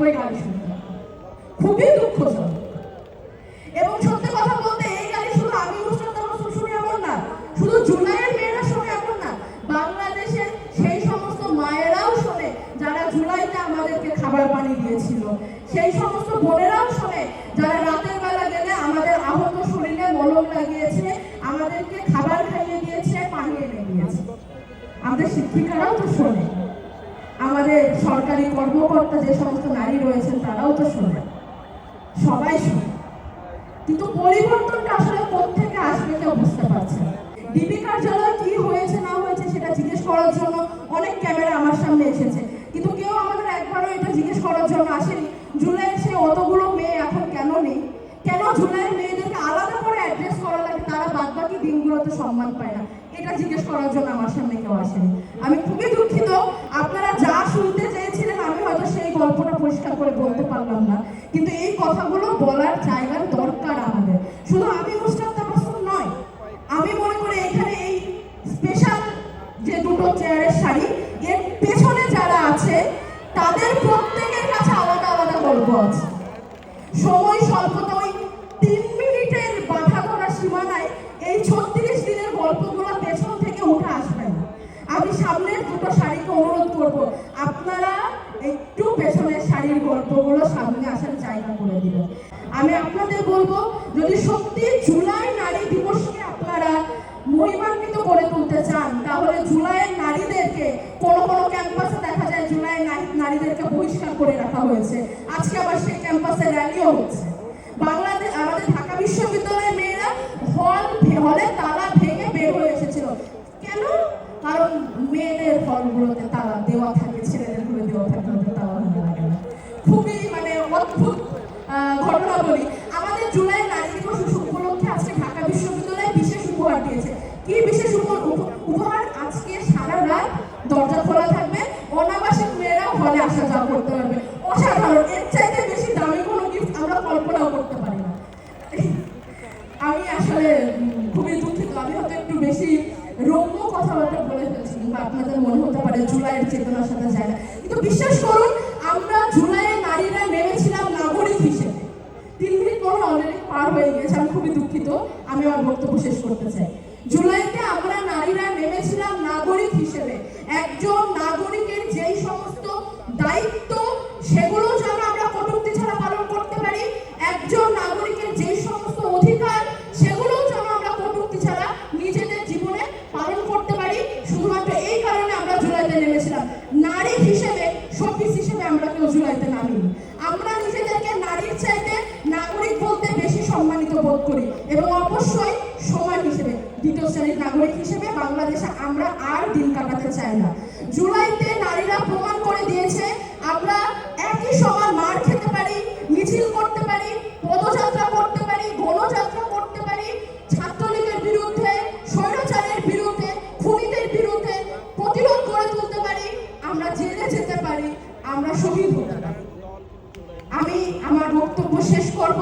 করে গালি শুনতে খুবই দুঃখজনক। এবং সত্যি কথা বলতে, এই গালি শুধু আমি মুসলিম তাবসুম শুনি এমন না, শুধু জুলাইয়ের মেয়েরা শোনে এমন না, বাংলাদেশের সেই সমস্ত মায়েরাও শোনে যারা জুলাইতে আমাদেরকে খাবার পানি দিয়েছিল। সেই সমস্ত বোনেরাও শোনে যারা রাতের বেলা গেলে আমাদের আহত শরীরে মলম লাগিয়েছে, আমাদেরকে খাবার খাইয়ে দিয়েছে, পানি এনে দিয়েছে। আমাদের শিক্ষিকারাও তো শোনে। আমাদের সরকারি কর্মকর্তা যে সমস্ত নারী রয়েছেন, তারাও তো শোনে সবাই শোনে কিন্তু পরিবর্তনটা আসলে কোথেকে আসবে কেউ বুঝতে পারছে না। ডিবি কি হয়েছে, না হয়েছে সেটা জিজ্ঞেস করার জন্য অনেক ক্যামেরা আমার সামনে এসেছে। কিন্তু কেউ আমাদের একবারও এটা জিজ্ঞেস করার জন্য আসেনি। জুলাইয়ের সে অতগুলো মেয়ে এখন কেন নেই? কেন জুলাইয়ের মেয়েদেরকে আলাদা করে অ্যাড্রেস করা লাগে? তারা বাদ বাকি দিনগুলোতে সম্মান পায় না। এটা জিজ্ঞেস করার জন্য আমার সামনে কেউ আসেনি। আমি খুবই দুঃখিত। আপনারা যা শুনতে চেয়েছিলেন, আমি হয়তো সেই গল্পটা পরিষ্কার করে বলতে পারলাম না। কিন্তু এই কথাগুলো বলার জায়গার দরকার আমাদের। শুধু আমি তাবাসসুম নয়, আমি মনে করি এখানে এই স্পেশাল যে দুটো চেয়ারের শাড়ি, এর পেছনে যারা আছে, তাদের প্রত্যেকের কাছে আলাদা আলাদা গল্প আছে। সময় আমি সামনের দুটো শাড়িকে অনুরোধ করব। আপনারা একটু পেছনের শাড়ির গল্পগুলো সামনে আসার জায়গা করে দিবেন। আমি আপনাদের বলব, যদি সত্যি জুলাই নারী দিবসকে আপনারা মহিমান্বিত করে তুলতে চান, তাহলে জুলাইয়ের নারীদেরকে কোনো কোনো ক্যাম্পাসে দেখা যায় জুলাইয়ের নারী- নারীদেরকে বহিষ্কার করে রাখা হয়েছে। আজকে আবার সেই ক্যাম্পাসে র্যালিও হচ্ছে। বাংলাদেশ, আমাদের ঢাকা বিশ্ববিদ্যালয়ের মেয়েরা হল, হলে তালা হলে আসা যাওয়া করতে পারবে। অসাধারণ। এর চাইতে বেশি দামি কোনো গিফট আমরা কল্পনাও করতে পারি না। আমি আসলে খুবই দুঃখিত। আমি হয়তো একটু বেশি রম্য কথাবার্তা বলে ফেলছি কিংবা আপনাদের মনে হতে পারে জুলাইয়ের চেতনার সাথে যায় না। কিন্তু বিশ্বাস করুন, আমরা জুলাইয়ের নারীরা নেমেছিলাম নাগরিক হিসেবে। তিন মিনিট পর অলরেডি পার হয়ে গিয়েছে। আমি খুবই দুঃখিত। আমি আমার বক্তব্য শেষ করতে চাই। জুলাইতে আমরা নারীরা নেমেছিলাম নাগরিক হিসেবে। একজন নাগরিকের যেই সমস্ত দায়িত্ব সেগুলো যেন আমরা কটূক্তি ছাড়া পালন করতে পারি একজন নাগরিকের যেই সমস্ত অধিকার সেগুলো যেন আমরা কটূক্তি ছাড়া নিজেদের জীবনে পালন করতে পারি শুধুমাত্র এই কারণে আমরা জুলাইতে নেমেছিলাম নারী হিসেবে শোপিস আমরা নামিনি আমরা নিজেদেরকে নারীর চাইতে নাগরিক বলতে বেশি সম্মানিত বোধ করি এবং অবশ্যই সমান হিসেবে, দ্বিতীয় শ্রেণির নাগরিক হিসেবে বাংলাদেশে আমরা আর দিন কাটাতে চাই না। জুলাইতে নারীরা প্রমাণ করে দিয়েছে, আমরা একই সমান মার খেতে পারি, মিছিল করতে জেলে যেতে পারি আমরা শহীদ হতে পারি। আমি আমার বক্তব্য শেষ করব।